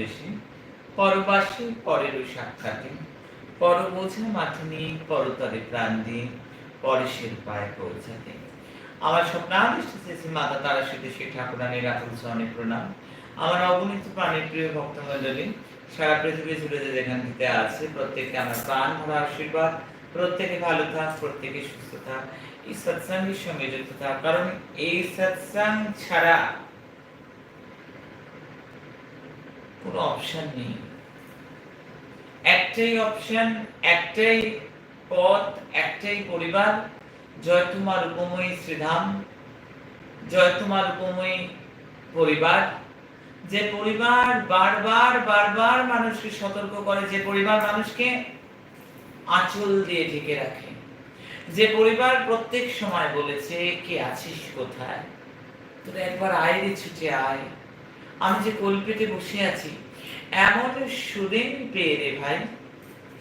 বেশি পরবাসী পরের সাক্ষাতে পর বোঝা মাথা নিয়ে পরতরে প্রাণ দিয়ে পরেশের পায়ে পৌঁছাতে। আমার স্বপ্নাদিষ্ট শ্রী মাতা তারা সেতু শ্রী ঠাকুরানীর রাতুল চরণে প্রণাম। আমার অগণিত প্রাণের প্রিয় ভক্ত সারা পৃথিবী জুড়ে যে যেখান থেকে আছে, প্রত্যেককে আমার প্রাণ ভরা আশীর্বাদ, প্রত্যেকে ভালো থাক, প্রত্যেকে সুস্থ থাক। এই সৎসঙ্গের সঙ্গে যুক্ত থাক। কারণ এই সৎসঙ্গ ছাড়া কোনো অপশন নেই। একটাই অপশন একটাই পথ, একটাই পরিবার। জয় তোমার উপময়ী শ্রীধাম, জয় তোমার উপময়ী পরিবার। যে পরিবার বারবার বারবার মানুষকে সতর্ক করে, যে পরিবার মানুষকে আঁচল দিয়ে ঢেকে রাখে। যে পরিবার প্রত্যেক সময় বলেছে, কে আছিস কোথায়? তোরা একবার আয় রে ছুটে আয়। আমি যে কল্পিতে বসে আছি, এমন সুদিন পেয়ে রে ভাই,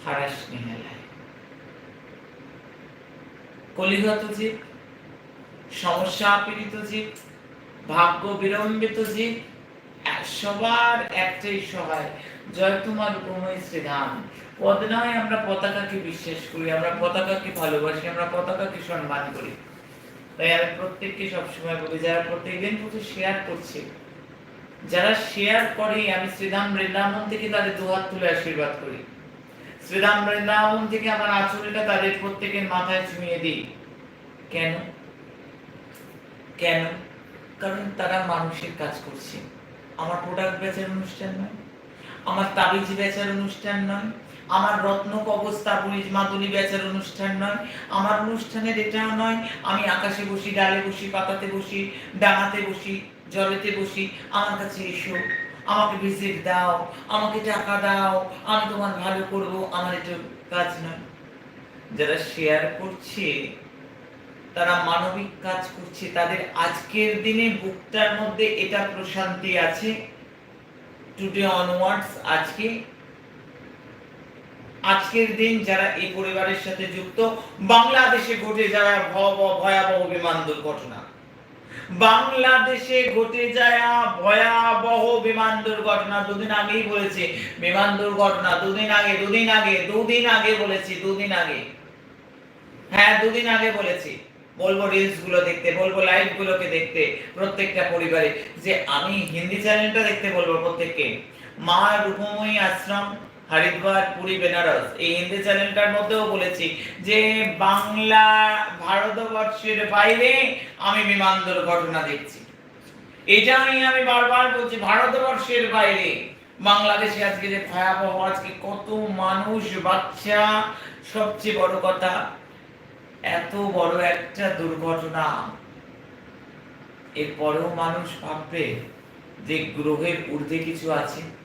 হারাস নেহালায় কলিগত জীব, সমস্যা পীড়িত জীব, ভাগ্য বিলম্বিত জীব সবার একটাই সহায়, জয় তোমার উপময় শ্রীধাম। পদ নয় আমরা পতাকাকে বিশ্বাস করি, আমরা পতাকাকে ভালোবাসি, আমরা পতাকাকে সম্মান করি। তাই আমি প্রত্যেককে সবসময় বলি, যারা প্রত্যেকদিন প্রতি শেয়ার করছে যারা শেয়ার করে, আমি শ্রীধাম বৃন্দাবন থেকে তাদের দুহাত তুলে আশীর্বাদ করি। শ্রীধাম বৃন্দাবন থেকে আমার আচরণটা তাদের প্রত্যেকের মাথায় ছুঁয়ে দিই। কেন? কেন? কারণ তারা মানুষের কাজ করছে। আমার প্রোডাক্ট বেচার অনুষ্ঠান নয়, আমার তাবিজ বেচার অনুষ্ঠান নয়, আমার রত্ন কবচ, তাবিজ, মাদুলি বেচার অনুষ্ঠান নয়, আমার অনুষ্ঠানের এটাও নয়, আমি আকাশে বসি, ডালে বসি, পাতাতে বসি, ডাঙাতে বসি জলেতে বসি, আমার কাছে এসো, আমাকে ভিজিট দাও, আমাকে টাকা দাও, আমি তোমার ভালো করব, আমার এটা কাজ নয়। যারা শেয়ার করছে, তারা মানবিক কাজ করছে, তাদের আজকের দিনে বুকটার মধ্যে এটা প্রশান্তি আছে। টুডে অনওয়ার্ডস আজকে, আজকের দিন যারা এই পরিবারের সাথে যুক্ত, বাংলাদেশে ঘটে ভয়াবহ ভয়াবহ বিমান দুর্ঘটনা। বাংলাদেশে ঘটে যাওয়া ভয়াবহ বিমান দুর্ঘটনা। দুদিন আগেই বলেছে, বিমান দুর্ঘটনা, দুদিন আগে দুদিন আগে দুদিন আগে বলেছি, দুদিন আগে। হ্যাঁ দুদিন আগে বলেছি। বলব রিলসগুলো দেখতে, বলব লাইভ গুলোকে দেখতে প্রত্যেকটা পরিবারে। যে আমি হিন্দি চ্যানেলটা দেখতে বলব প্রত্যেককে। মা রূপময়ী আশ্রম হরিদ্বার, পুরী, বেনারস। এই হিন্দি চ্যানেলটার মধ্যেও বলেছি যে বাংলা ভারতবর্ষের বাইরে আমি বিমান দুর্ঘটনা দেখছি। এটা আমি আমি বারবার বলছি, ভারতবর্ষের বাইরে। বাংলাদেশে আজকে যে ভয়াবহ, আজকে কত মানুষ, বাচ্চা, সবচেয়ে বড় কথা, এত বড় একটা দুর্ঘটনা। এরপরেও মানুষ ভাববে যে গ্রহের ঊর্ধ্বে কিছু আছে।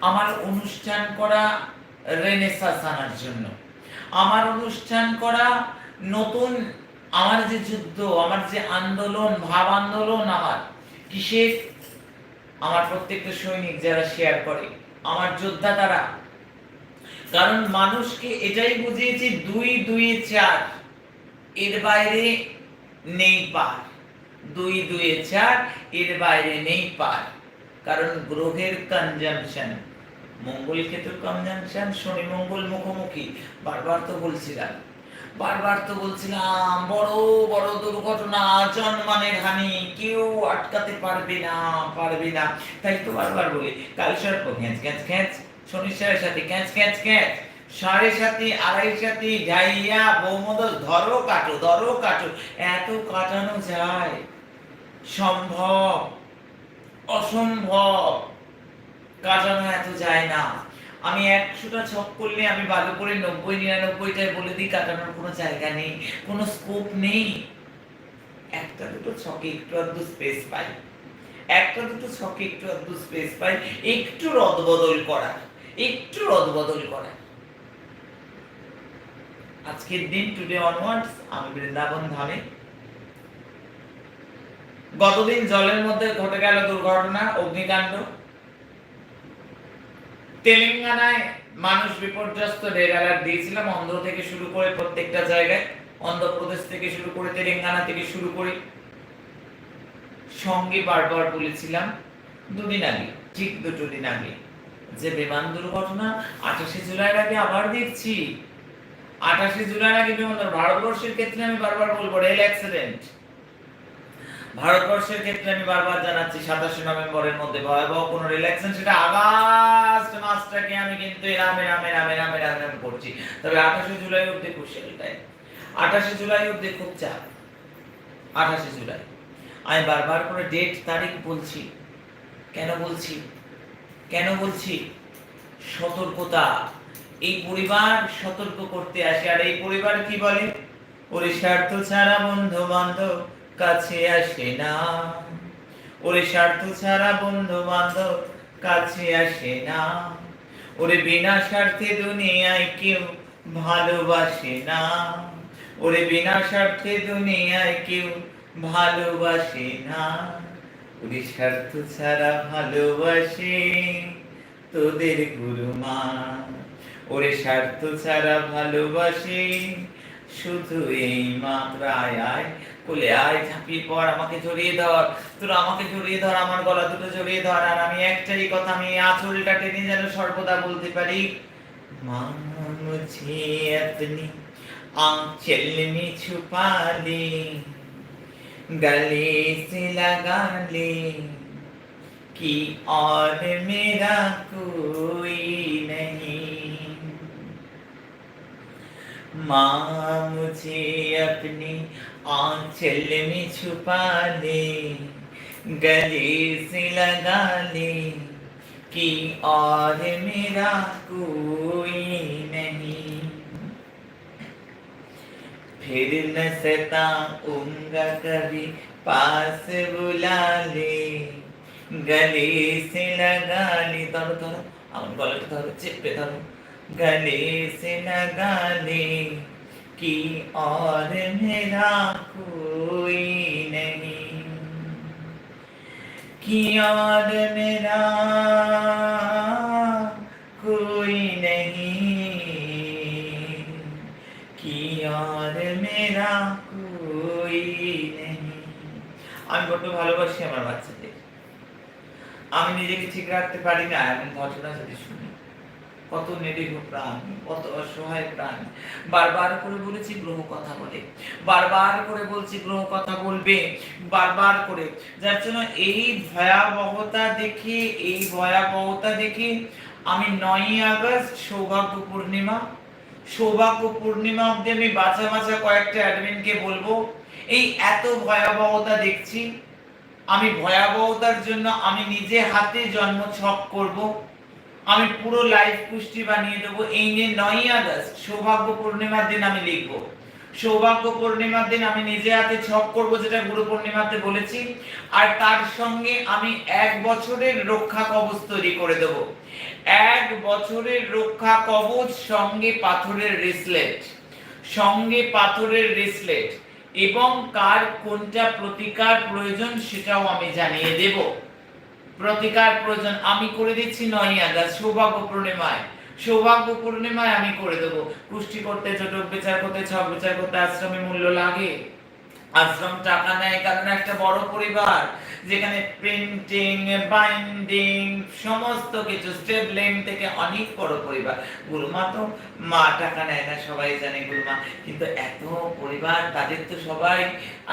আমার অনুষ্ঠান করা রেনেসাস আনার জন্য। আমার অনুষ্ঠান করা নতুন, আমার যে যুদ্ধ, আমার যে আন্দোলন, ভাব আন্দোলন আমার, কিসের? আমার প্রত্যেকটা সৈনিক যারা শেয়ার করে, আমার যোদ্ধা তারা। কারণ মানুষকে এটাই বুঝিয়েছি, দুই দুই চার, এর বাইরে নেই পার। দুই দুই চার, এর বাইরে নেই পার। কারণ গ্রহের কনজাংশন মঙ্গল কেতুর কনজাংশন শনি, মঙ্গল মুখোমুখি। বারবার তো বলছিলাম। বারবার তো বলছিলাম, বড় বড় দুর্ঘটনা, জন্মানের হানি, কেউ আটকাতে পারবে না পারবে না। তাই তো বারবার বলি, কাল সর্প ঘ্যাঁচ ঘ্যাঁচ শনির সাড়ে সাথে ক্যাঁচ ক্যাঁচ ক্যাঁচ সাড়ে সাথে, আড়াই সাথে, যাইয়া বৌমদল, ধরো কাটো ধরো কাটো, এত কাটানো যায়। সম্ভব, অসম্ভব। কাটানো এত যায় না। আমি একশোটা ছক করলে আমি ভালো করে নব্বই, নিরানব্বইটায় বলে দিই, কাটানোর কোনো জায়গা নেই, কোনো স্কোপ নেই। একটা দুটো ছকে একটু আধটু স্পেস পাই। একটা দুটো ছকে একটু আধটু স্পেস পাই, একটু রদবদল করা, একটু রদবদল করা। আজকের দিন টুডে অনওয়ার্ডস আমি বৃন্দাবন ধামে। গতদিন জলের মধ্যে ঘটে গেল দুর্ঘটনা, অগ্নিকাণ্ড। তেলেঙ্গানায় মানুষ বিপর্যস্ত, রেড অ্যালার্ট দিয়েছিলাম, অন্ধ্র থেকে শুরু করে প্রত্যেকটা জায়গায়, অন্ধ্রপ্রদেশ থেকে শুরু করে, তেলেঙ্গানা থেকে শুরু করে। সঙ্গে বারবার বলেছিলাম, দুদিন আগে, ঠিক দুটো দিন আগে, যে বিমান দুর্ঘটনা আঠাশে জুলাইয়ের আগে আবার দেখছি। আঠাশে জুলাইয়ের আগে বিমান ভারতবর্ষের ক্ষেত্রে আমি বারবার বলব রেল অ্যাক্সিডেন্ট ভারতবর্ষের ক্ষেত্রে আমি বারবার জানাচ্ছি, সাতাশে নভেম্বরের মধ্যে ভয়াবহ কোন রিলেকশন সেটা আগস্ট মাসটাকে আমি কিন্তু এরাম এরাম এরাম এরাম এরাম করছি। তবে আঠাশে জুলাই অব্দি কুশলটাই আঠাশে জুলাই অব্দি খুব চাপ। আঠাশে জুলাই। আমি বারবার করে ডেট তারিখ বলছি। কেন বলছি? কেন বলছি? সতর্কতা। এই পরিবার সতর্ক করতে আসে। আর এই পরিবার কি বলে? স্বার্থ ছাড়া বন্ধু বান্ধব কাছে আসে না। ওরে স্বার্থ ছাড়া বন্ধু বান্ধব কাছে আসে না। ওরে বিনা স্বার্থে দুনিয়ায় কেউ ভালোবাসে না। ওরে বিনা স্বার্থে দুনিয়ায় কেউ ভালোবাসে না। ওরে স্বার্থ ছাড়া ভালোবাসে তোদের গুরুমা। ওরে স্বার্থ ছাড়া ভালোবাসে শুধু এই মাত্র আয় আয় কোলে আয় ঝাঁপিয়ে পর আমাকে জড়িয়ে ধর তোরা আমাকে জড়িয়ে ধর আমার গলা দুটো জড়িয়ে ধর আর আমি একটাই কথা আমি এই আঁচলটা টেনে যেন সর্বদা বলতে পারি মা মুঝে अपनी आंचल में छुपा ले गले से लगा ले कि और मेरा कोई नहीं माँ मुझे अपनी आंचल में छुपा ले गले से लगा ले कि और मेरा कोई नहीं फिर न सताऊंगा कभी पास बुला ले गले से लगा ले धरो धरो আমার গলাটা ধরো চেপে ধরো गले से लगा ले कि और मेरा कोई नहीं कि और मेरा कोई नहीं कि और मेरा कोई नहीं আমি বড্ড ভালোবাসি আমার বাচ্চাদের আমি নিজেকে ঠিক রাখতে পারি না এমন ঘটনা যদি শুনি কত নিরীহ প্রাণ, কত অসহায় প্রাণ। বারবার করে বলেছি, গ্রহ কথা বলে। বারবার করে বলছি, গ্রহ কথা বলবে। বারবার করে। যার জন্য এই ভয়াবহতা দেখে, এই ভয়াবহতা দেখে আমি নয়ই আগস্ট সৌভাগ্য পূর্ণিমা সৌভাগ্য পূর্ণিমা অব্দি আমি বাছা বাছা কয়েকটা অ্যাডমিনকে বলব, এই এত ভয়াবহতা দেখছি, আমি ভয়াবহতার জন্য আমি নিজে হাতে জন্ম ছক করব। আমি পুরো লাইফ পুষ্টি বানিয়ে দেবো। এই নিয়ে নয়ই আগস্ট, সৌভাগ্য পূর্ণিমার দিন আমি লিখব। সৌভাগ্য পূর্ণিমার দিন আমি নিজে হাতে ছক করব, যেটা গুরু পূর্ণিমাতে বলেছি। আর তার সঙ্গে আমি এক বছরের রক্ষা কবচ তৈরি করে দেব। এক বছরের রক্ষা কবচ, সঙ্গে পাথরের রিসলেট সঙ্গে পাথরের রিসলেট এবং কার কোনটা প্রতিকার প্রয়োজন সেটাও আমি জানিয়ে দেব। প্রতিকার প্রয়োজন আমি করে দিচ্ছি নয় আগস্ট সৌভাগ্য পূর্ণিমায়। সৌভাগ্য পূর্ণিমায় আমি করে দেবো। পুষ্টি করতে, চটক বিচার করতে, ছক বিচার করতে আশ্রমে মূল্য লাগে। আশ্রম টাকা নেয় কারণ একটা বড় পরিবার, যেখানে প্রিন্টিং বাইন্ডিং সমস্ত কিছু স্টেবলিং থেকে অনেক বড় পরিবার। গুরুমা তো মা টাকা নেয় না, সবাই জানে গুরুমা। কিন্তু এত পরিবার, তাদের তো সবাই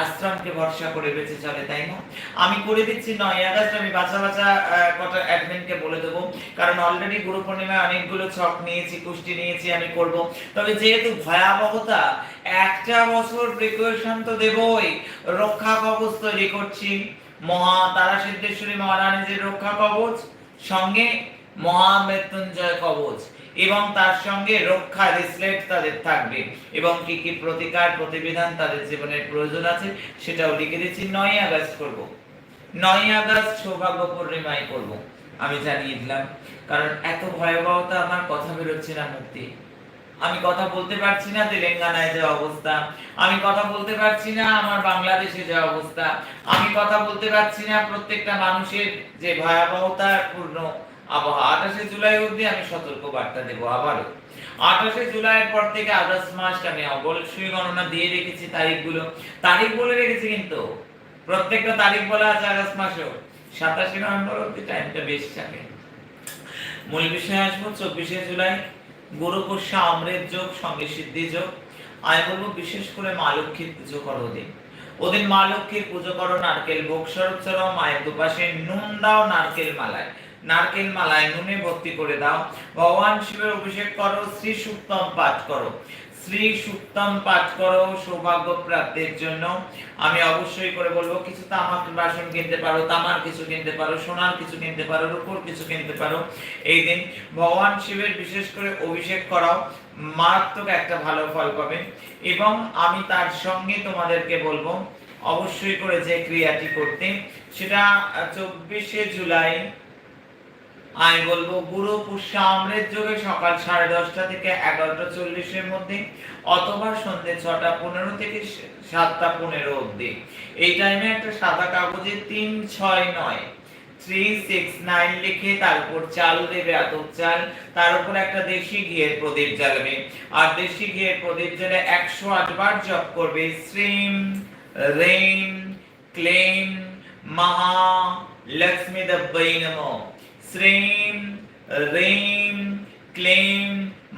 আশ্রমকে ভরসা করে বেঁচে চলে, তাই না? আমি করে দিচ্ছি নয় আগস্ট, আমি বাছা বাছা কটা অ্যাডমিনকে বলে দেবো। কারণ অলরেডি গুরু পূর্ণিমায় অনেকগুলো ছক নিয়েছি, কুষ্টি নিয়েছি, আমি করব। তবে যেহেতু ভয়াবহতা, একটা বছর প্রিপারেশন তো দেবই রক্ষা কবচ তৈরি করছি। মহা তারা সিদ্ধেশ্বরী মহারানীজির রক্ষা কবচ, সঙ্গে মহামৃত্যুঞ্জয় কবচ, এবং তার সঙ্গে রক্ষা রিসলেট তাদের থাকবে, এবং কি কি প্রতিকার, প্রতিবিধান তাদের জীবনের প্রয়োজন আছে, সেটাও লিখে দিচ্ছি। নয় আগস্ট করব। নয় আগস্ট সৌভাগ্য পূর্ণিমায় করব। আমি জানিয়ে দিলাম, কারণ এত ভয়াবহতা আমার কথা বেরোচ্ছে না মুক্তি। আমি কথা বলতে পারছি না, তেলেঙ্গানায় যে অবস্থা। আমি কথা বলতে পারছি না, আমার বাংলাদেশে যে অবস্থা। আমি কথা বলতে পারছি না, প্রত্যেকটা মানুষের যে ভয়াবহতার পূর্ণ আবহাওয়া। আঠাশে জুলাই অবধি আমি সতর্ক বার্তা দেবো আবারও। আঠাশে জুলাইয়ের পর থেকে আগস্ট মাস আমি অবশ্যই গণনা দিয়ে রেখেছি তারিখগুলো। তারিখ বলে রেখেছি কিন্তু। প্রত্যেকটা তারিখ বলা আছে আগস্ট মাসেও। সাতাশে নভেম্বর অব্দি টাইমটা বেশি থাকে। মূল বিষয়ে আসব, চব্বিশে জুলাই গুরু অমৃত যোগ, সঙ্গে সিদ্ধি যোগ। আমি বলব বিশেষ করে মা লক্ষ্মীর পুজো করো ওদিন। ওদিন মা লক্ষ্মীর পুজো করো নারকেল ভোগ স্বরূপ চড়াও মায়ের দুপাশে নুন দাও নারকেল মালায়। নারকেল মালায় নুনে ভর্তি করে দাও। ভগবান শিবের অভিষেক করো শ্রী সুক্তম পাঠ করো। শ্রী সুক্তম পাঠ করো সৌভাগ্য প্রাপ্তির জন্য। আমি অবশ্যই করে বলব, কিছু তামাক বাসন কিনতে পারো, তামার কিছু কিনতে পারো, সোনার কিছু কিনতে পারো, রূপোর কিছু কিনতে পারো। এই দিন ভগবান শিবের বিশেষ করে অভিষেক করাও মারাত্মক একটা ভালো ফল পাবে। এবং আমি তার সঙ্গে তোমাদেরকে বলব, অবশ্যই করে যে ক্রিয়াটি করতে, সেটা চব্বিশে জুলাই আমি বলব গুরু পুষ্যা অমৃত যোগে সকাল সাড়ে দশটা থেকে এগারোটা চল্লিশের মধ্যে, অথবা সন্ধ্যে ছটা পনেরো থেকে সাতটা পনেরো অবধি। এই টাইমে একটা সাদা কাগজে তিন ছয় নয় থ্রি সিক্স নাইন লিখে তার উপর চাল দেবে আতপ চাল, তার উপর একটা দেশি ঘিয়ের প্রদীপ জ্বালাবে। আর দেশি ঘিয়ের প্রদীপ জ্বালে একশো আটবার জপ করবে শ্রীম, রেম, ক্লেম, মহা, লক্ষ্মী দব্বৈ নমঃ। শ্রীম রিম ক্লেম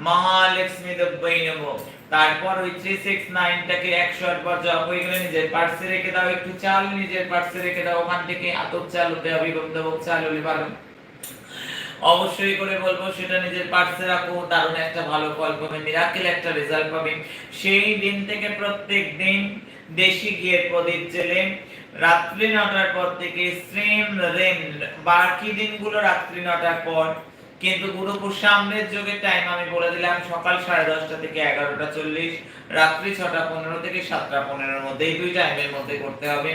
মহালক্ষ্মী দব্বৈ নমঃ তারপর ওই থ্রি সিক্স নাইনটাকে একশো আটবার জপ হয়ে নিজের পার্সে রেখে দাও, একটু চাল নিজের পার্সে রেখে দাও, ওখান থেকে আতপ চাল হতে হবে গন্ধবক চাল, হলে ভালো অবশ্যই করে বলব, সেটা নিজের পার্সে রাখো, দারুণ একটা ভালো ফল পাবে মিরাকেল একটা রেজাল্ট পাবে। সেই দিন থেকে প্রত্যেক দিন দেশি ঘিয়ের প্রদীপ জেলে রাত্রি নটার পর থেকে সেম রেম। বাকি দিনগুলো রাত্রি নটার পর কিন্তু গুরুপুর সামনের যুগে টাইম আমি বলে দিলাম, সকাল সাড়ে দশটা থেকে এগারোটা চল্লিশ, রাত্রি ছটা পনেরো থেকে সাতটা পনেরোর মধ্যে এই দুই টাইমের মধ্যে করতে হবে।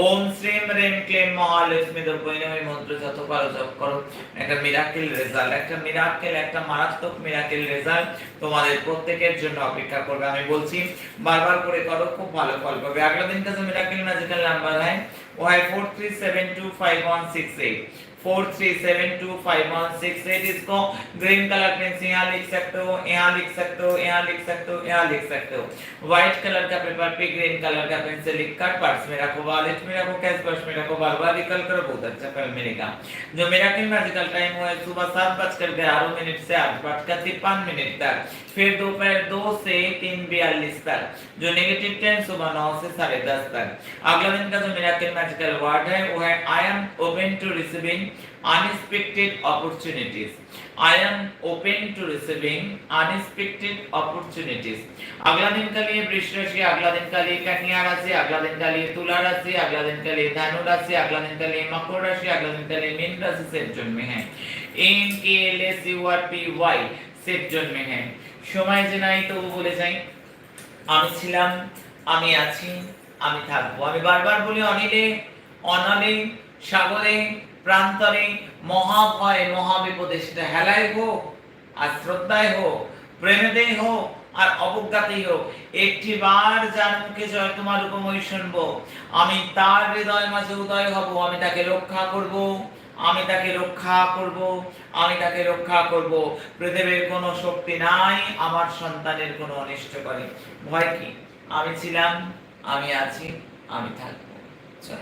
ওম শ্রীম রেম ক্লেম মহালক্ষ্মী দুর্বৈনম মন্ত্র যত পারো জপ করো। একটা মিরাকেল রেজাল্ট একটা মিরাকেল একটা মারাত্মক মিরাকেল রেজাল্ট তোমাদের প্রত্যেকের জন্য অপেক্ষা করবে। আমি বলছি, বারবার করে করো, খুব ভালো ফল পাবে। আগের দিন কাছে মিরাকেল ম্যাজিক্যাল নাম্বার হয়, Y four three seven two five one six eight. Four three seven two five one six eight इसको ग्रीन कलर पेन से यहाँ लिख सकते हो, यहाँ लिख सकते हो, यहाँ लिख सकते हो, यहाँ लिख सकते हो। व्हाइट कलर का पेपर पे ग्रीन कलर का पेन से लिख कर पर्स में रखो वॉलेट में रखो, कैश पर्स में रखो बार बार रिकल करो बहुत अच्छा फल मिलेगा। जो मेरा मैजिकल टाइम हुआ है, सुबह सात बजकर ग्यारह मिनट से आठ बजकर तिरपन मिनट तक, फिर दोपहर दो से तीन बयालीस तक, जो नेगेटिव टाइम सुबह नौ से साढ़े दस तक। अगला दिन का जो मेरा मैजिकल वर्ड है, वो है I am open to receiving unexpected opportunities I am open to receiving unexpected opportunities अगला दिन का लिए वृष राशि अगला दिन का लिए कन्या राशि अगला दिन का लिए तुला राशि अगला दिन का लिए धनु राशि अगला दिन का लिए मकर राशि अगला दिन का लिए मीन राशि से जन्मे हैं N K L S U R P Y से जन्मे हैं সময় যে নাই তবু বলে যাই আমি ছিলাম আমি আছি আমি থাকবো আমি বারবার বলি অনিলে অনলে সাগরে প্রান্তরে মহাভয়, মহাবিপদে সেটা হেলায় হোক, আর শ্রদ্ধায় হোক, প্রেমেতেই হোক, আর অবজ্ঞাতেই হোক একটি বার যার মুখে জয় তোমার উপময় শুনব, আমি তার হৃদয় মাঝে উদয় হব, আমি তাকে রক্ষা করব, আমি তাকে রক্ষা করব, আমি তাকে রক্ষা করব। পৃথিবীর কোনো শক্তি নাই, আমার সন্তানের কোনো অনিষ্ট করে। ভয় কি? আমি ছিলাম, আমি আছি, আমি থাকব।